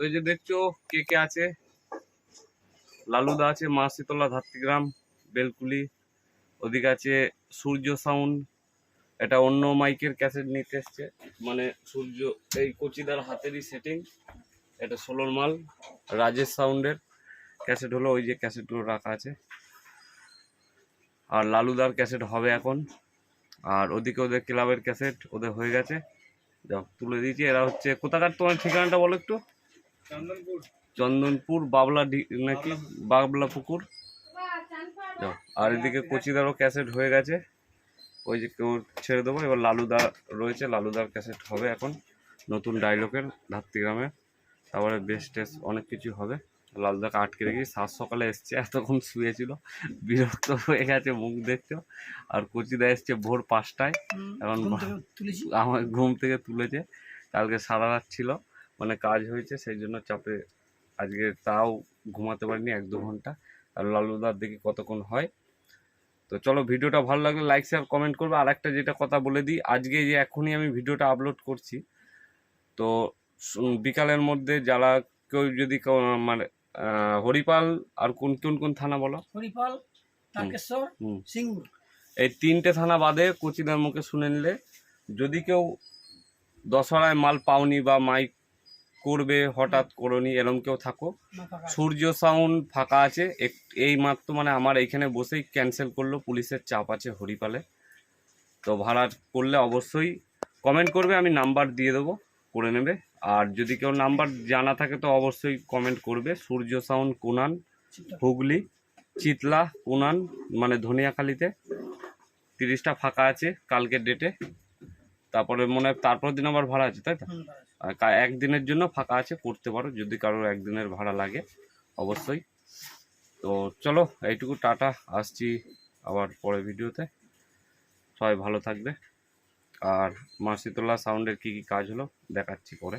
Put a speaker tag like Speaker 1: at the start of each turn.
Speaker 1: তো এই যে দেখছ, কে কে আছে? লালুদা আছে, মা শীতলা ধাত্রীগ্রাম, বেলকুলি, ওদিকে আছে সূর্য সাউন্ড। এটা অন্য মাইকের ক্যাসেট নিতে এসছে। মানে সূর্য, এই কচিদার হাতেরই সেটিং এটা ষোলোর মাল, রাজেশ সাউন্ডের। ক্যাসেট হলো ওই যে ক্যাসেটগুলো রাখা আছে। আর লালুদার ক্যাসেট হবে এখন। আর ওদিকে ওদের ক্লাবের ক্যাসেট ওদের হয়ে গেছে। যাক তুলে দিয়েছি। এরা হচ্ছে কোথাকার তোমার ঠিকানাটা বলো একটু?
Speaker 2: চন্দনপুর।
Speaker 1: চন্দনপুর বাবলা নাকি? বাবলা পুকুর। আর এদিকে কচিদারও ক্যাসেট হয়ে গেছে। ওই যে কেউ ছেড়ে দেবো। এবার লালুদা রয়েছে। লালুদার ক্যাসেট হবে এখন। নতুন ডায়লগের ধাত্রীগ্রামের তারপরে বেস্ট টেস্ট অনেক কিছু হবে। লালুদাকে আটকে রেখে সাত সকালে এসছে এতক্ষণ শুয়েছিল। বিরক্ত হয়ে গেছে মুখ দেখছ আর কচিদা এসছে ভোর পাঁচটায়। এখন আমার ঘুম থেকে তুলেছে। কালকে সারা রাত ছিল। মানে কাজ হয়েছে সেই জন্য চাপে আজকে তাও ঘুমাতে পারিনি এক দু ঘণ্টা। আর লালুদার দেখি কতক্ষণ হয়। তো চলো ভিডিওটা ভালো লাগলে লাইক শেয়ার কমেন্ট করবে। আর একটা যেটা কথা বলে দিই আজকে যে এখনই আমি ভিডিওটা আপলোড করছি তো বিকালের মধ্যে যারা কেউ যদি মানে হরিপাল আর কোন কোন কোন থানা বলো?
Speaker 2: হরিপাল তারকেশ্বর সিঙ্গুর।
Speaker 1: এই তিনটে থানা বাদে কোচিদার মুখে শুনে নিলে যদি কেউ দশহরায় মাল পাওনি বা মাইক করবে হঠাৎ করনি এরম কেউ থাকো। সূর্য সাউন্ড ফাঁকা আছে এই মাত্র মানে আমার এইখানে বসেই ক্যান্সেল করল পুলিশের চাপ আছে হরিপালে। তো ভাড়া করলে অবশ্যই কমেন্ট করবে আমি নাম্বার দিয়ে দেবো করে নেবে। আর যদি কেউ নাম্বার জানা থাকে তো অবশ্যই কমেন্ট করবে। সূর্য সাউন্ড কোনান হুগলি চিতলা কোনান মানে ধনিয়াখালিতে। তিরিশটা ফাঁকা আছে কালকের ডেটে তারপরে মনে হয় তারপর দিন আবার ভাড়া আছে তাই তো? আর একদিনের জন্য ফাঁকা আছে করতে পারো যদি কারোর একদিনের ভাড়া লাগে অবশ্যই। তো চলো এইটুকু টাটা আসছি আবার পরে ভিডিওতে। সবাই ভালো থাকবে। আর মাসিতোলা সাউন্ডের কি কি কাজ হলো দেখাচ্ছি পরে।